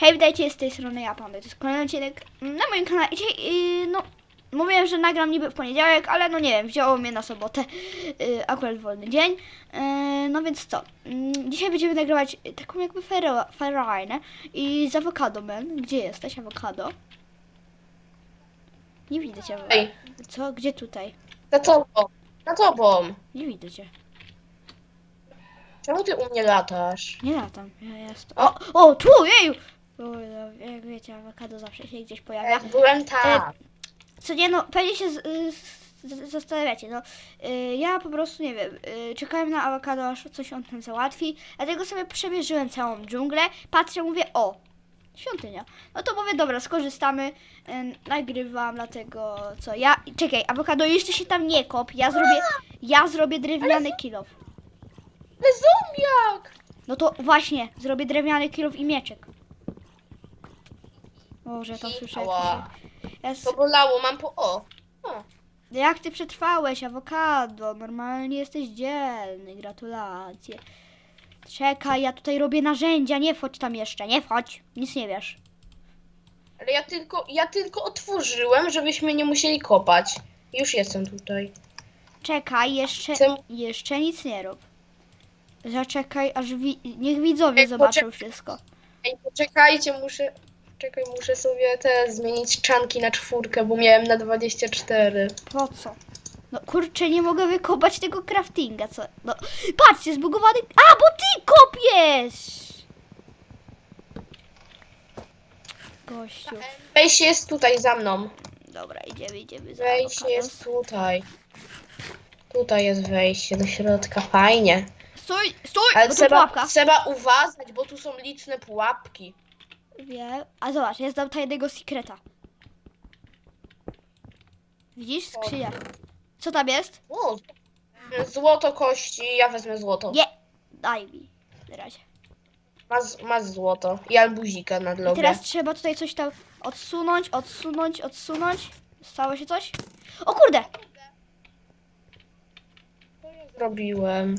Hej, witajcie, z tej strony ja, Panda. To jest kolejny odcinek na moim kanale. I Dzisiaj, yy, no, mówiłem, że nagram niby w poniedziałek, ale no nie wiem, wzięło mnie na sobotę, yy, akurat wolny dzień. Yy, no więc co, yy, dzisiaj będziemy nagrywać taką jakby ferajnę i z Avocado Man. Gdzie jesteś, Avocado? Nie widzę cię. Ej, Co? Gdzie tutaj? za tobą. Za tobą. Nie widzę cię. Czemu ty u mnie latasz? Nie latam, ja jest. O, o, tu, jeju! O, no, jak wiecie, awokado zawsze się gdzieś pojawia. Jak byłem tam. Co nie, no, pewnie się z, y, z, zastanawiacie, no. Y, ja po prostu, nie wiem, y, czekałem na awokado, aż coś on tam załatwi, dlatego sobie przemierzyłem całą dżunglę, patrzę, mówię, o, świątynia. No to mówię, dobra, skorzystamy, nagrywam, dlatego, co, ja, czekaj, awokado, jeszcze się tam nie kop, ja zrobię, ja zrobię drewniany kilof. Ale zombiak! No to właśnie, zrobię drewniany kilof i mieczek. Boże, tam słyszę Ała. Ja s- To bolało, mam po... O! o. Jak ty przetrwałeś, awokado? Normalnie jesteś dzielny, gratulacje. Czekaj, ja tutaj robię narzędzia, nie wchodź tam jeszcze, nie wchodź, nic nie wiesz. Ale ja tylko, ja tylko otworzyłem, żebyśmy nie musieli kopać. Już jestem tutaj. Czekaj, jeszcze, Chcę- jeszcze nic nie rób. Zaczekaj, aż wi- niech widzowie Ej, zobaczą wszystko. Ej, poczekajcie, muszę... Czekaj, muszę sobie te zmienić czanki na czwórkę, bo miałem na 24. Po co? No kurczę, nie mogę wykopać tego craftinga, co? No, patrzcie, zbugowany... A, bo ty kopiesz! Gościu. Wejście jest tutaj za mną. Dobra, idziemy, idziemy za Wejście jest tutaj. Tutaj jest wejście do środka, fajnie. Stój, stój, Ale bo trzeba, pułapka. trzeba uważać, bo tu są liczne pułapki. Wiem. A zobacz, jest tam tajnego sekreta. Widzisz? Skrzynia. Co tam jest? Złoto kości, ja wezmę złoto. Nie! Daj mi. Na razie. Masz, masz złoto i albuzika na I drogę. teraz trzeba tutaj coś tam odsunąć, odsunąć, odsunąć. Stało się coś? O kurde! Zrobiłem.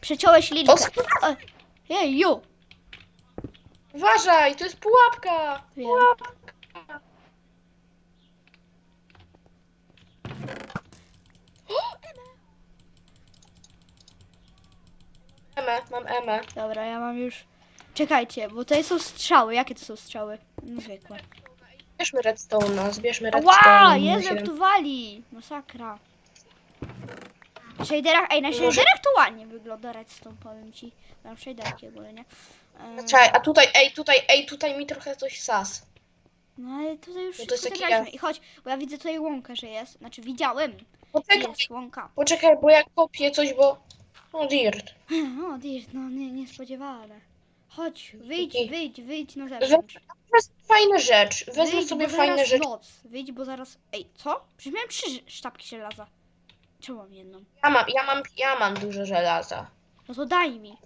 Przeciąłeś linkę. O, O! Uważaj, to jest pułapka! Wiem. Pułapka! Emę, mam Emę. Dobra, ja mam już... Czekajcie, bo tutaj są strzały. Jakie to są strzały? No zwykłe. Zbierzmy redstone'a, zbierzmy Ła! redstone'a. Jezu, jak tu wali! Masakra. Na shaderach, ej, na shaderach to ładnie wygląda redstone, powiem ci. Mam shaderki ogólnie, nie? Czekaj, a tutaj, ej, tutaj, ej, tutaj mi trochę coś sas. No ale tutaj już No to jest taki zebraliśmy. I chodź, bo ja widzę tutaj łąkę, że jest. Znaczy widziałem. Poczekaj, Jest łąka. poczekaj, bo ja kopię coś, bo... No dirt. O, dirt, no nie, niespodziewane. Chodź, wyjdź, wyjdź, wyjdź na Wezmę zewnątrz. fajna rzecz, wezmę Wyjdź, sobie bo fajne zaraz rzeczy. noc. Wyjdź, bo zaraz... Ej, co? Przecież miałem trzy ż- sztabki żelaza. Czemu mam jedną? Ja mam, ja mam, ja mam dużo żelaza. No to daj mi.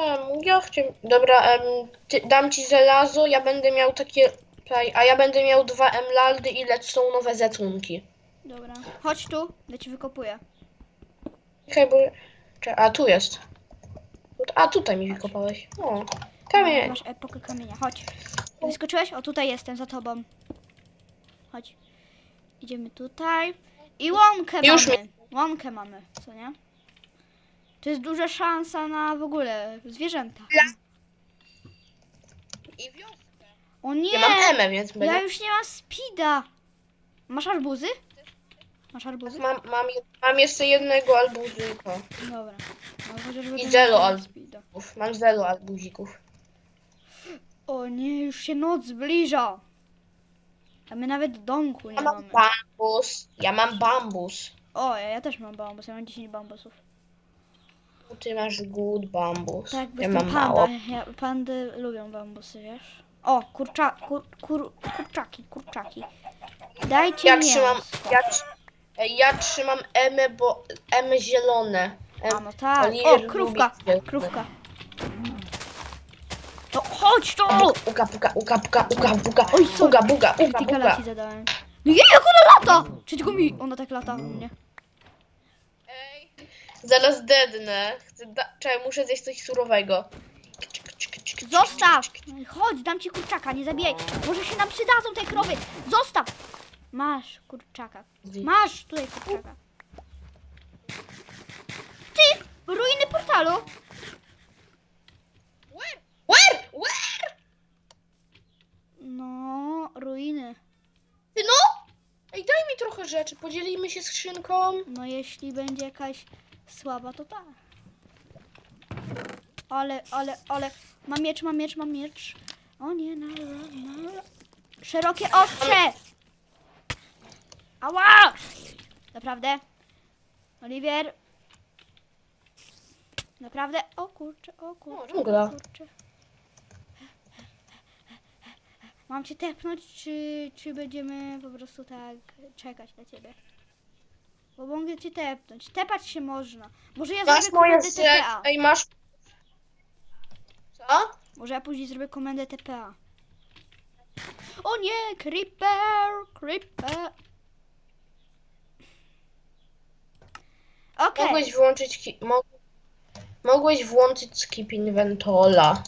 Em, ja chcę. Dobra, em, ty, dam ci żelazo, ja będę miał takie. A ja będę miał dwa emeraldy i są nowe zetunki. Dobra. Chodź tu, ja ci wykopuję. Czekaj, bo. A tu jest. A tutaj mi wykopałeś. O, kamień. Masz epokę kamienia, chodź. Wyskoczyłeś? O, tutaj jestem, za tobą. Chodź. Idziemy tutaj. I łąkę Już mamy. Łąkę mamy, co nie? To jest duża szansa na w ogóle zwierzęta. I wioskę. O nie! Ja mam emę, więc będę. Ja już nie mam speeda. Masz arbuzy? Masz arbuzy? Mam, mam, mam jeszcze jednego albuzyka. Dobra. No, I zero miał al- speeda. Mam zero albuzików. O nie, już się noc zbliża. A my nawet domku nie Ja mam mamy. bambus. Ja mam bambus. O, ja, ja też mam bambus, ja mam 10 bambusów. Ty masz good bambus. Tak, bo ja mam panda. mało. Ja, pandy lubią bambusy, wiesz? O, kurcza, kur, kur, kurczaki, kurczaki. Dajcie Ja mi trzymam, mięsko. ja, tr- ja trzymam emę, bo emy zielone. Em, A no tak. O, krówka, zielone. krówka. To chodź tu! Uga, puga, uga, puga, uga, buga, Oj, sorry. uga, buga, uga, Krytykala buga. ci zadałem. No jej, jak ona lata! Czy tylko mi ona tak lata u mnie? Zaraz dednę. Chcę da- Czekaj, muszę zjeść coś surowego. Zostaw! Chodź, dam ci kurczaka, nie zabijaj. Może się nam przydadzą te krowy. Zostaw! Masz kurczaka. Masz tutaj kurczaka. Ty! Ruiny portalu! Where? Where? No, ruiny. Ty no! Ej, daj mi trochę rzeczy, podzielimy się skrzynką. No jeśli będzie jakaś słaba, to tak. Ale, ale, ale. Mam miecz, mam miecz, mam miecz. O nie, na, na, na. Szerokie ostrze! Ała! Naprawdę? Oliwier? Naprawdę? O kurczę, o kurczę, O, dżungla. o kurczę. Mam cię tepnąć, czy, czy będziemy po prostu tak czekać na ciebie? Bo mogę cię tepnąć. Tepać się można. Może ja Masz zrobię moje komendę. TPA. Ej, masz... Co? Może ja później zrobię komendę TPA. O nie, creeper, creeper. Okej, Mogłeś włączyć... Ki... Mog... Mogłeś włączyć skip inventola.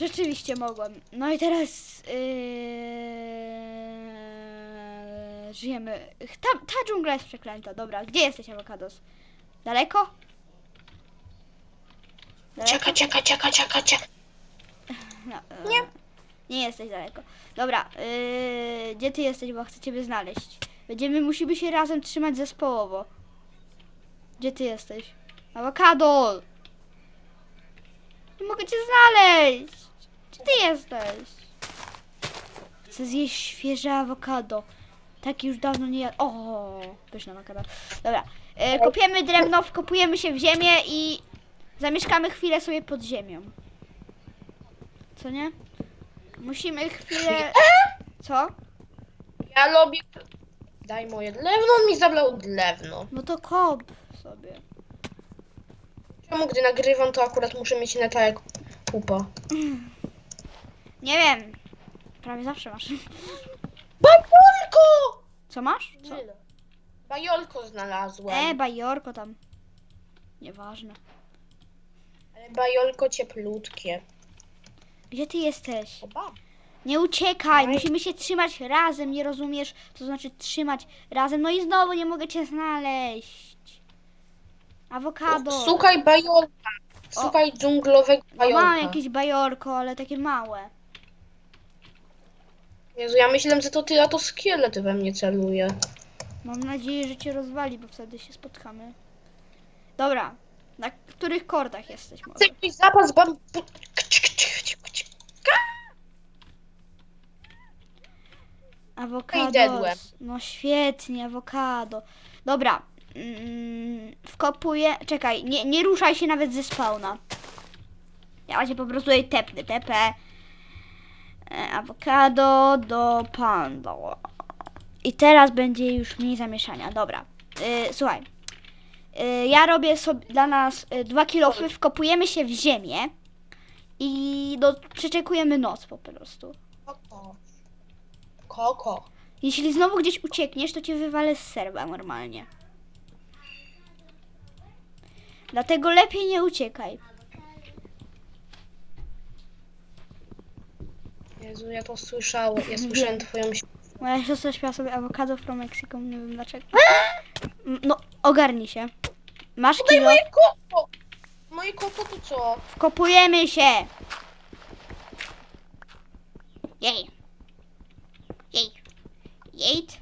rzeczywiście mogłem. No i teraz yy, żyjemy. Ta, ta dżungla jest przeklęta. Dobra, gdzie jesteś, awokados? Daleko? Daleko? Czeka, czeka, czeka, czeka, czeka. No, e, Nie. Nie jesteś daleko. Dobra, yy, gdzie ty jesteś, bo chcę ciebie znaleźć. Będziemy, musimy się razem trzymać zespołowo. Gdzie ty jesteś? Awokado! Nie mogę cię znaleźć! Gdzie ty jesteś? Chcę zjeść świeże awokado. Tak już dawno nie jadł. O, pyszna awokado. Dobra, yy, kopiemy drewno, wkopujemy się w ziemię i zamieszkamy chwilę sobie pod ziemią. Co nie? Musimy chwilę... Co? Ja lubię... Daj moje drewno, on mi zabrał drewno. No to kop sobie. Czemu gdy nagrywam, to akurat muszę mieć neta jak pupa. Nie wiem. Prawie zawsze masz. Bajolko! Co masz? Co? Bajolko znalazłem. E, bajorko tam. Nieważne. Ale bajolko cieplutkie. Gdzie ty jesteś? Oba. Nie uciekaj, musimy się trzymać razem, nie rozumiesz? To znaczy trzymać razem. No i znowu nie mogę cię znaleźć. Awokado. Szukaj bajolka. Szukaj dżunglowego No bajolka. mam jakieś bajorko, ale takie małe. Jezu, ja myślałem, że to ty, a to szkielet we mnie celuje. Mam nadzieję, że cię rozwali, bo wtedy się spotkamy. Dobra. Na których kordach jesteś może? Chcę jakiś zapas bambu... Awokado. dedłem. No świetnie, awokado. Dobra. Mm, wkopuję. Czekaj, nie, nie ruszaj się nawet ze spawna. Ja cię po prostu jej tepnę. TP. E, Awokado do panda. I teraz będzie już mniej zamieszania. Dobra. Y, słuchaj. Y, ja robię sobie dla nas dwa kilofy, wkopujemy się w ziemię i do, przeczekujemy noc po prostu. Koko. Koko. Jeśli znowu gdzieś uciekniesz, to cię wywalę z serwa normalnie. Dlatego lepiej nie uciekaj. Jezu, ja to słyszałem. Ja słyszałem twoją Moja siostra śpiewa sobie awokado from Mexico, nie wiem dlaczego. No, ogarnij się. Masz Daj kilo, moje koko! Moje koko to co? wkopujemy się. Jej. Jej. Jejt.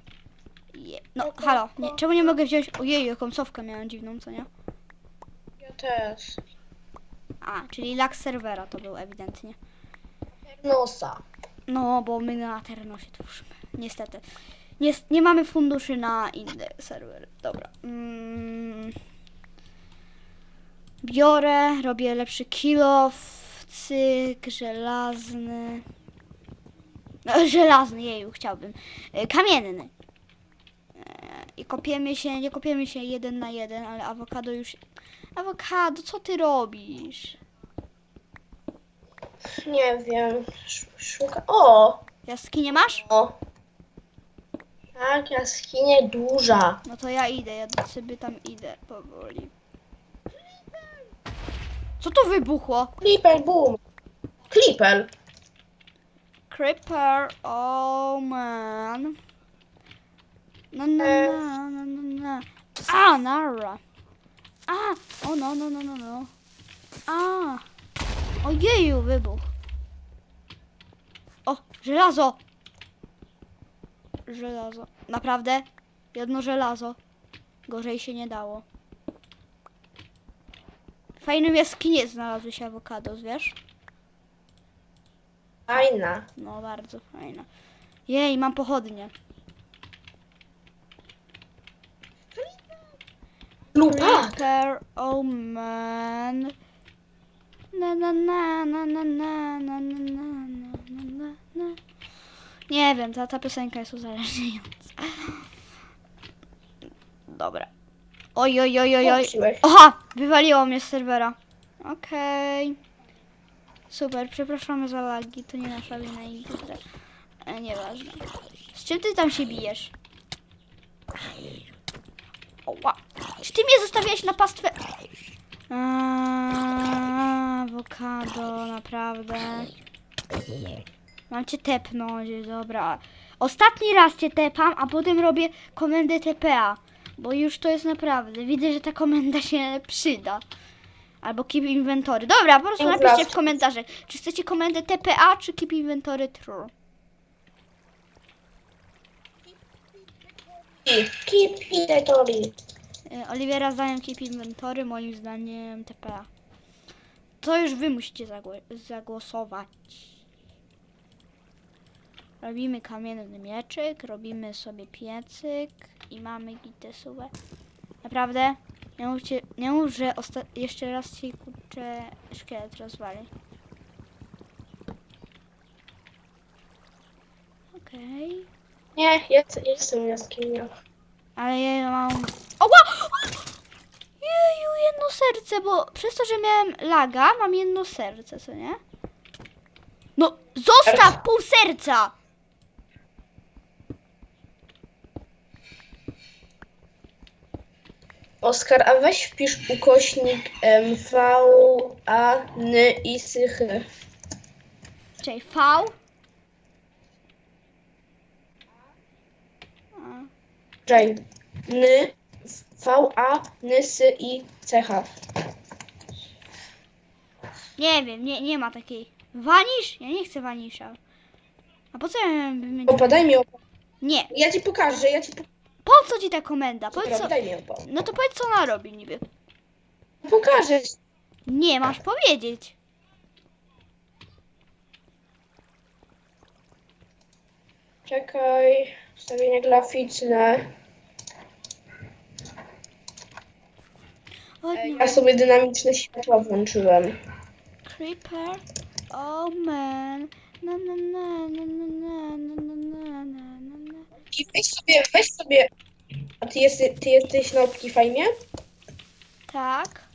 Je. No, halo, nie, czemu nie mogę wziąć... Ojej, jaką sowkę miałem dziwną, co nie? Ja też. A, czyli lag serwera to był ewidentnie. Nosa. No, bo my na Ternosie tworzymy. Niestety. Nie, nie mamy funduszy na inne serwery. Dobra. Mm. Biorę, robię lepszy kilof, cyk, żelazny. No, żelazny, jeju, chciałbym. E, Kamienny. E, I kopiemy się, nie kopiemy się jeden na jeden, ale awokado już... Awokado, co ty robisz? Nie wiem. Sz- Szuka. O! Jaskinie masz? O! Tak, jaskinie duża. No to ja idę, ja do sobie tam idę powoli. Co to wybuchło? Creeper boom. Clipper. Creeper, oh man. No, no, E. no, no, no, no. A, nara. A, o no, no, no, no, no. A. Ojeju, wybuch. O, żelazo. Żelazo. Naprawdę? Jedno żelazo. Gorzej się nie dało. Fajnym jaskinie znalazły się awokados, wiesz? Fajna. No, bardzo fajna. Jej, mam pochodnie. Lupa. Oh man. Na na na na na na na na na na na. Nie wiem, ta, ta piosenka jest uzależniająca. Dobra. Oj, oj, oj, oj, oj. Oha! Wywaliło mnie z serwera. Okej. Super, przepraszamy za lagi, to nie nasza wina i. E, nieważne. Z czym ty tam się bijesz? Oła. Czy ty mnie zostawiałeś na pastwę? Aaaa, Awokado, naprawdę. Mam cię tepnąć, dobra. Ostatni raz cię tepam, a potem robię komendę TPA. Bo już to jest naprawdę. Widzę, że ta komenda się przyda. Albo keep inventory. Dobra, po prostu napiszcie w komentarzach, czy chcecie komendę TPA, czy keep inventory true. Keep inventory. Y, Oliwiera zdaniem keep inventory, moim zdaniem TPA. To już wy musicie zagło- zagłosować. Robimy kamienny mieczyk, robimy sobie piecyk i mamy gitesówę. Naprawdę? Nie nie mów, że jeszcze raz ci kurczę szkielet rozwali. Okej. Nie, jest, jestem w jaskiniach. Ale ja mam. Oła! Jeju, jedno serce, bo przez to, że miałem laga, mam jedno serce, co nie? No, zostaw pół serca! Oskar, a weź wpisz ukośnik MV, A, N i Sych. Czyli V. Czekaj. N, V, A, N, S i CH. Nie wiem, nie, nie ma takiej. Wanisz? Ja nie chcę wanisza. A po co ja miałem wymienić? Opa, daj mi. Nie, Ja ci pokażę, ja ci po... po co ci ta komenda? Powiedz co... daj mi opa. No to powiedz co ona robi niby. Pokażę. ci. Nie, masz powiedzieć. Czekaj. Ustawienie graficzne. O, nie. Ja sobie dynamiczne światła włączyłem. Creeper. Oh man. Na na na na na na na na na na na na. I weź sobie, weź sobie... A ty, jest, ty jesteś na Optifine? Tak.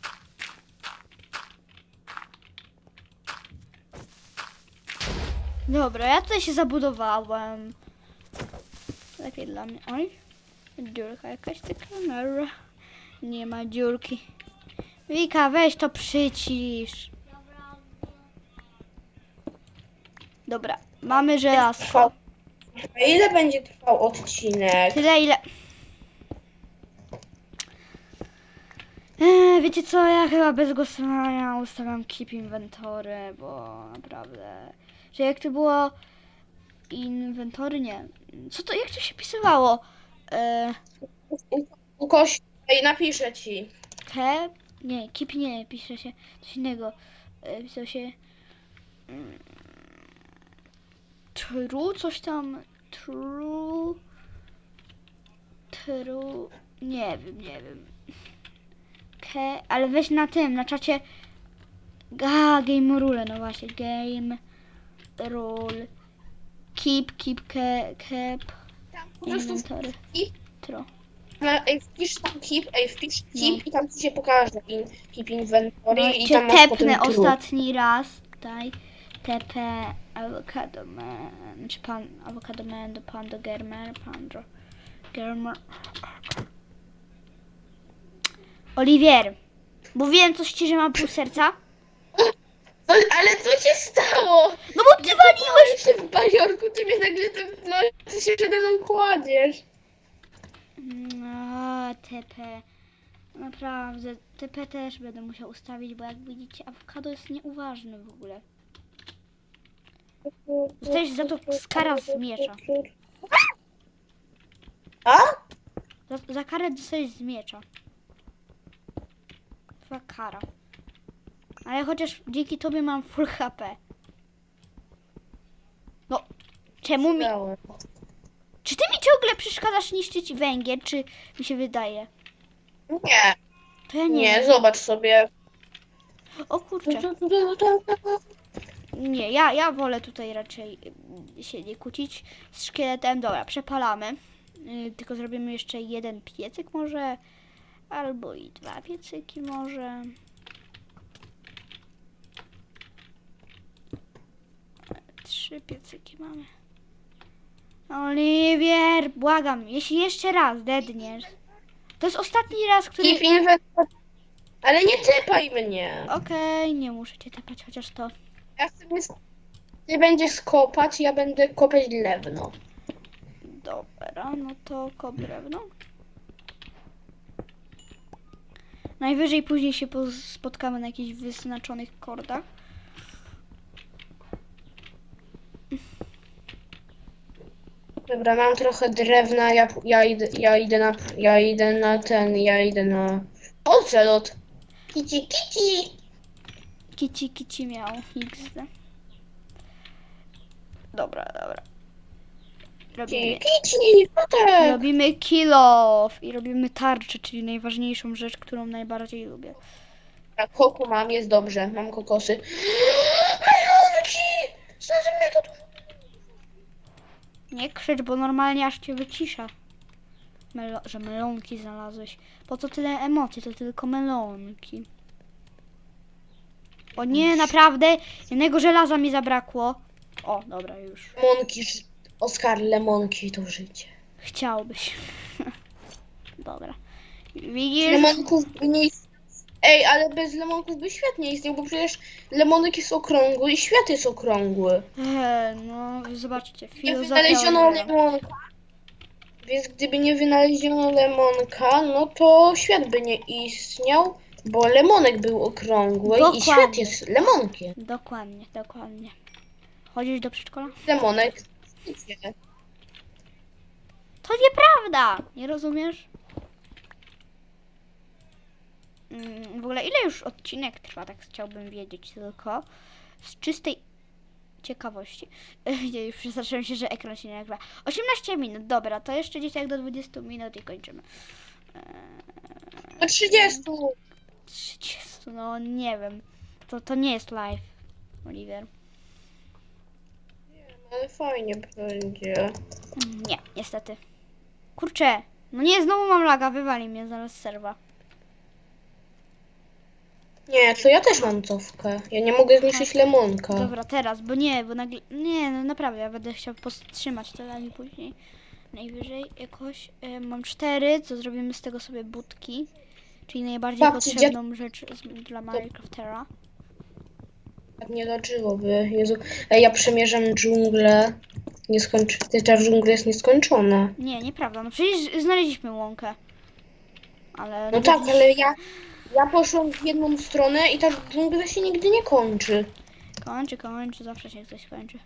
Dobra, ja tutaj się zabudowałem. Lepiej dla mnie. Oj. Dziurka jakaś taka. Nara. Nie ma dziurki. Wika, weź to przycisz. Dobra, mamy żelazko. A ile będzie trwał odcinek? Tyle ile. Eee, wiecie co, ja chyba bez głosowania ustawiam keep inventory, bo naprawdę. Że jak to było inwentory, nie. Co to, jak to się pisywało? Eee, Ukoś... Ej, napiszę ci. keep, nie, keep nie, pisze się coś innego. Eee, pisał się mm, true, coś tam, true, true, nie wiem, nie wiem. Ke, ale weź na tym, na czacie. A, game rule, no właśnie. Game rule. Keep, keep, ke, keep. Tam po prostu Inventory. keep, Tro. ej, wpisz tam keep, ej, wpisz No. keep i tam ci się pokaże in, keep inventory No, i cię tam masz potem tepnę true. ostatni raz. Tutaj. TP Avocado Man. Czy pan Avocado Man do Pando Germer. Pandro. Germer. Oliwier. Mówiłem coś ci, że mam pół serca? No, ale co się stało? No bo ty waliłeś! się w bajorku, ty mnie nagle tak, no, ty się przede mną kładziesz. No, TP. Naprawdę, TP też będę musiał ustawić, bo jak widzicie, awokado jest nieuważny w ogóle. Dostajesz za to skara z miecza. A? Za, za karę dostajesz z miecza. Twoja kara. Ale chociaż dzięki tobie mam full HP. No, czemu mi... Czy ty mi ciągle przeszkadzasz niszczyć węgiel, czy mi się wydaje? Nie, To ja nie, nie, wiem. zobacz sobie. O kurczę. Nie, ja, ja wolę tutaj raczej y, się nie kłócić z szkieletem. Dobra, przepalamy. Y, tylko zrobimy jeszcze jeden piecyk może. Albo i dwa piecyki może. Trzy piecyki mamy. Oliwier, błagam, jeśli jeszcze raz dedniesz. To jest ostatni raz, który... Keep. Ale nie typaj mnie. Okej, nie muszę cię tapać, chociaż to... Ja chcę, mis- ty będziesz kopać, ja będę kopać drewno. Dobra, no to kop drewno. Najwyżej później się poz- spotkamy na jakichś wyznaczonych kordach. Dobra, mam trochę drewna, ja, ja, idę, ja idę na, ja idę na ten, ja idę na ocelot. Kici, kici. Kici kici miał XD. Dobra, dobra. Robimy, Kici, potem. robimy kill off i robimy tarczę, czyli najważniejszą rzecz, którą najbardziej lubię. Tak, koku mam, jest dobrze, mam kokosy. Melonki! Znalazłem mega dużo. Nie krzycz, bo normalnie aż cię wycisza. Melo- że melonki znalazłeś. Po co tyle emocji? To tylko melonki. O nie, naprawdę? Jednego żelaza mi zabrakło. O, dobra, już. Lemonki, Oskar, lemonki to życie. Chciałbyś. dobra. Widzisz? Lemonków ist- Ej, ale bez lemonków by świat nie istniał, bo przecież lemonek jest okrągły i świat jest okrągły. Eee, no, zobaczcie. Nie Filozofia wynaleziono lemonka. Więc gdyby nie wynaleziono lemonka, no to świat by nie istniał, bo lemonek był okrągły i Dokładnie. świat jest lemonkiem. Dokładnie, dokładnie. Chodzisz do przedszkola? Lemonek. To nieprawda! Nie rozumiesz? Mm, W ogóle ile już odcinek trwa, tak chciałbym wiedzieć tylko. Z czystej ciekawości. Nie, już przestraszyłem się, że ekran się nie nagrywa. 18 minut, dobra, to jeszcze gdzieś tak do 20 minut i kończymy. Do 30. 30, no nie wiem. To, to nie jest live, Oliver. Ale fajnie będzie. Mm, Nie, niestety. Kurczę, no nie, znowu mam laga, wywali mnie zaraz z serwa. Nie, to ja też mam cofkę. Ja nie mogę zniszczyć lemonka. Dobra, teraz, bo nie, bo nagle. Nie, no naprawdę, ja będę chciał powstrzymać to ani później. Najwyżej jakoś. Y, mam cztery, co zrobimy z tego sobie budki. Czyli najbardziej Babci, potrzebną rzecz z, dla Minecraftera. Tak nie leczyłoby. Jezu. Ej, ja przemierzam dżunglę. Nie skończy... Ta dżungla jest nieskończona. Nie, nieprawda. No przecież znaleźliśmy łąkę. Ale. No tak, ale ja... Ja poszłam w jedną stronę i ta dżungla się nigdy nie kończy. Kończy, kończy, zawsze się coś kończy.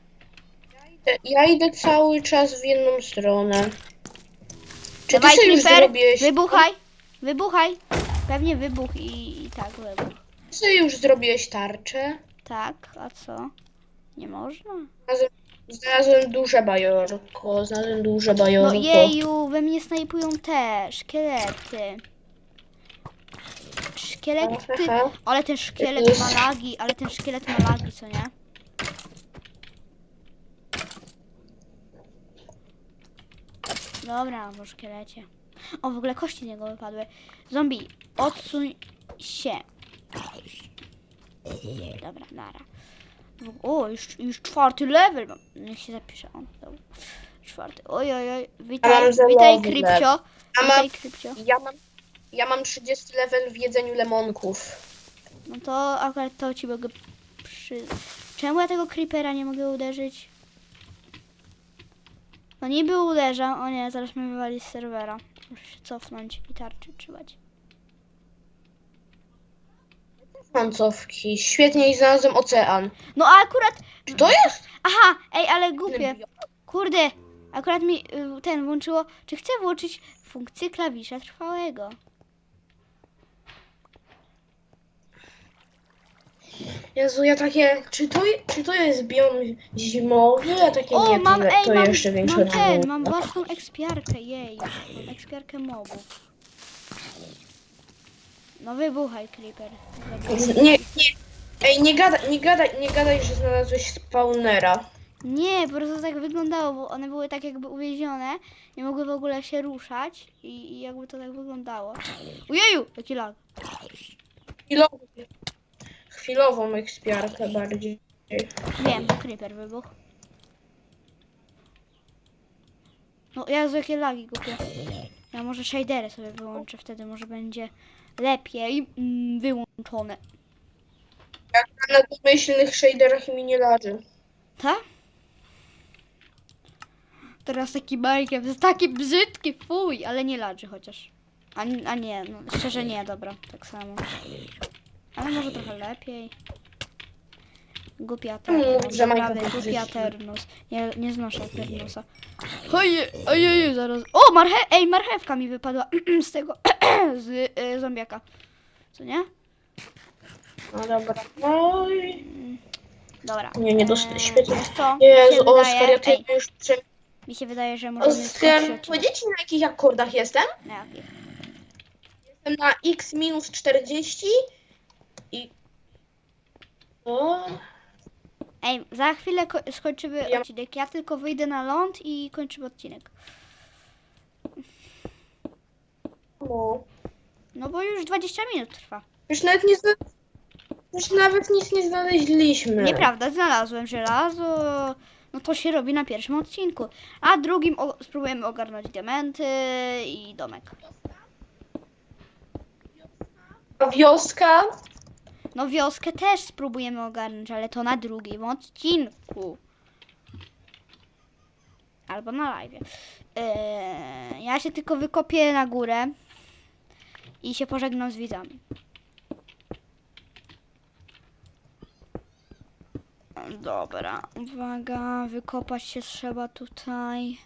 Ja idę cały czas w jedną stronę. Czy Dawaj, ty sobie już Creeper, zrobiłeś... wybuchaj! Wybuchaj! Pewnie wybuch i, i tak wybuch. Ty sobie już zrobiłeś tarczę? Tak, a co? Nie można? Znalazłem, znalazłem duże bajorko. Znalazłem duże No bajorko. jeju, we mnie snajpują te szkielety. Szkielety, Aha. ale ten szkielet ma lagi, ale ten szkielet ma lagi, co nie? Dobra, bo szkielecie. O, w ogóle kości z niego wypadły. Zombie, odsuń się. Dobra, nara. O, już, już czwarty level mam. Niech się zapisze on. Dobra. Czwarty. Oj, oj, oj. Witaj, witaj, Krypcio. Witaj, Krypcio. ja, mam, ja mam 30 level w jedzeniu lemonków. No to akurat to ci mogę Trzy. Czemu ja tego creepera nie mogę uderzyć? No niby uderzam. O nie, zaraz mnie wywali z serwera. Muszę się cofnąć i tarczy trzymać. Końcówki. Świetnie i znalazłem ocean. No a akurat... Czy to jest? Aha, ej, ale głupie. Kurde, akurat mi y, ten włączyło, czy chcę włączyć funkcję klawisza trwałego. Jezu, ja takie, czy to, czy to jest biom zimowy? Ja takie O, nie, mam, to, ej, to mam, jeszcze większe mam ten, mam własną ekspiarkę, jej. Mam ekspiarkę mobów. No wybuchaj, Creeper. Nie, nie, ej, nie gadaj, nie gadaj, nie gadaj, że znalazłeś spawnera. Nie, po prostu tak wyglądało, bo one były tak jakby uwięzione, nie mogły w ogóle się ruszać i, i jakby to tak wyglądało. Ujeju, jaki lag. Chwilową, chwilową ekspiarkę bardziej. Wiem, Creeper wybuchł. No Jezu, jakie lagi głupie. Ja może shadery sobie wyłączę, wtedy może będzie lepiej mm, wyłączone. Jak na domyślnych shaderach mi nie leży. Tak? Teraz taki bajkiem, to jest taki brzydki, fuj, ale nie ladży chociaż. A, a nie, no szczerze nie, dobra, tak samo. Ale może trochę lepiej. Głupia Mm, Ternus, że naprawdę, jest głupia. Ternus. Nie, nie znoszę Ternusa. Oje, ojej, zaraz. O, marche ej, marchewka mi wypadła z tego, z y, zombiaka. Co nie? No dobra. No i... Dobra. Nie, nie dost- Eee, świetnie. wiesz co? Mi Jezu, wydaje- Oskar, ja ej, tutaj już prze... Mi się wydaje, że możemy Oskar, skończyć powiedzieć na jakich akordach jestem? Na jakich? Jestem na x minus 40 i... O, Ej, za chwilę ko- skończymy Ja- odcinek. Ja tylko wyjdę na ląd i kończymy odcinek. no. No bo już 20 minut trwa. Już nawet nie zna... Już nawet nic nie znaleźliśmy. Nieprawda, znalazłem żelazo. No to się robi na pierwszym odcinku. A drugim o- spróbujemy ogarnąć diamenty i domek. A wioska? No wioskę też spróbujemy ogarnąć, ale to na drugim odcinku. Albo na live. Eee, ja się tylko wykopię na górę i się pożegnam z widzami. Dobra, uwaga, wykopać się trzeba tutaj.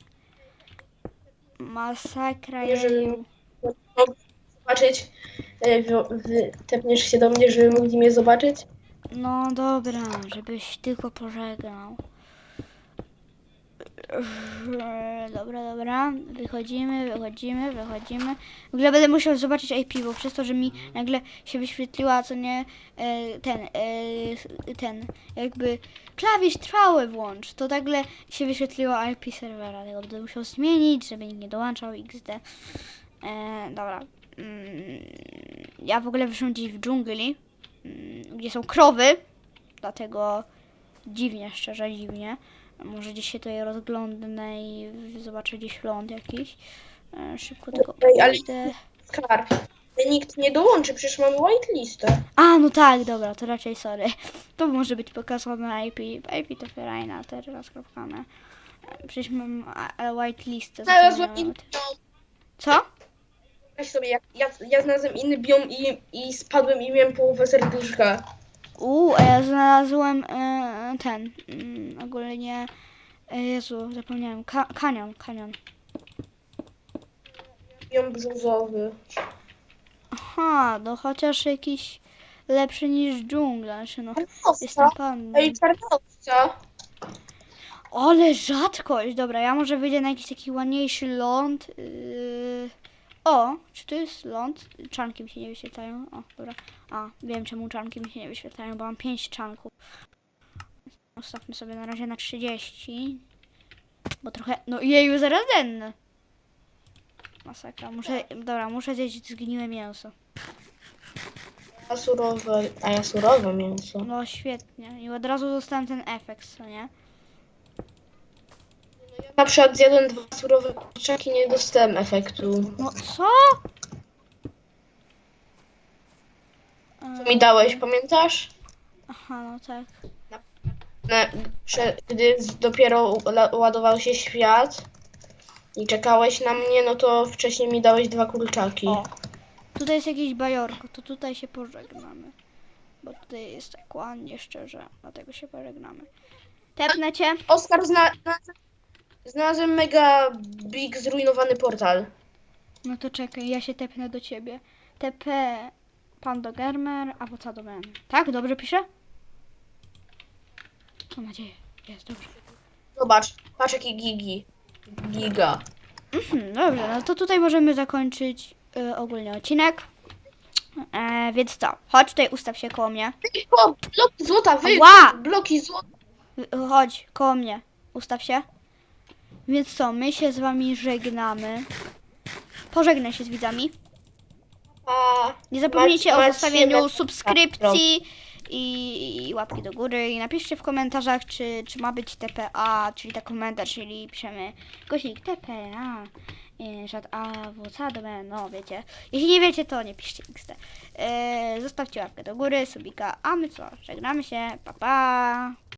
Masakra Jeżeli jeju. Zobaczyć, e, wy, wy tepniesz się do mnie, żeby mogli mnie zobaczyć? No dobra, żebyś tylko pożegnał. Dobra, dobra. Wychodzimy, wychodzimy, wychodzimy. W ogóle będę musiał zobaczyć IP, bo przez to, że mi nagle się wyświetliła, co nie, e, ten, e, ten, jakby klawisz trwały włącz, to nagle się wyświetliło IP serwera. Tego będę musiał zmienić, żeby nikt nie dołączał XD. E, dobra. Mm, ja w ogóle wyszłam gdzieś w dżungli, mm, gdzie są krowy, dlatego dziwnie, szczerze dziwnie. Może gdzieś się tutaj rozglądnę i zobaczę gdzieś ląd jakiś. E, szybko tylko Ej, ale- pójdę. Skar. Nikt nie dołączy, przecież mamy whitelistę. A, no tak, dobra, to raczej sorry. To może być pokazane IP. IP to ferajna, teraz kropkane. E, Przecież mam a- a, whitelistę. O tym. biom. Co? Weź sobie, jak ja, ja znalazłem inny biom i, i spadłem i miałem połowę serduszka. U, a ja znalazłem e, ten, mm, ogólnie, e, Jezu, zapomniałem, Ka kanion, kanion. Biom brzuzowy. Aha, no chociaż jakiś lepszy niż dżungla, znaczy no, jestem Czarnowca. Ej, czarnowca. Ale rzadkość, dobra, ja może wyjdę na jakiś taki ładniejszy ląd. Yy... O, czy to jest ląd? Czanki mi się nie wyświetlają. O, dobra. A, wiem czemu czanki mi się nie wyświetlają, bo mam 5 czanków. Ustawmy sobie na razie na 30. Bo trochę, no jeju, zaraz denne. Masakra, muszę, dobra, muszę zjeść zgniłe mięso. A surowe, a ja surowe mięso. No świetnie. I od razu dostałem ten efekt, co nie? Na przykład zjadłem dwa surowe kurczaki nie dostałem efektu. No co? Co mi dałeś, pamiętasz? Aha, no tak. Ne- prze- Gdy z- dopiero la- ładował się świat i czekałeś na mnie, no to wcześniej mi dałeś dwa kurczaki. O. Tutaj jest jakieś bajorko, to tutaj się pożegnamy. Bo tutaj jest tak ładnie, szczerze, dlatego się pożegnamy. Tepnę cię. Oskar, zna- znalazłem- znalazłem mega big zrujnowany portal. No to czekaj, ja się tepnę do ciebie. TP Pandogermer, a Wocadomen. Tak? Dobrze piszę? Mam nadzieję. Jest dobrze. Zobacz, patrz jaki gigi. Giga. Mhm, dobrze, no to tutaj możemy zakończyć y, ogólnie odcinek. E, więc co? Chodź tutaj, ustaw się koło mnie. O, bloki złota, wy! Ła! Bloki złota. Chodź, koło mnie. Ustaw się. Więc co, my się z wami żegnamy. Pożegnaj się z widzami. Nie zapomnijcie o zostawieniu subskrypcji i, i łapki do góry. I napiszcie w komentarzach, czy, czy ma być TPA, czyli tak komentarz, czyli piszemy gośnik TPA, y, żad A, WC, dobra, no wiecie. Jeśli nie wiecie, to nie piszcie XT. Yy, zostawcie łapkę do góry, subika, a my co, żegnamy się, pa pa!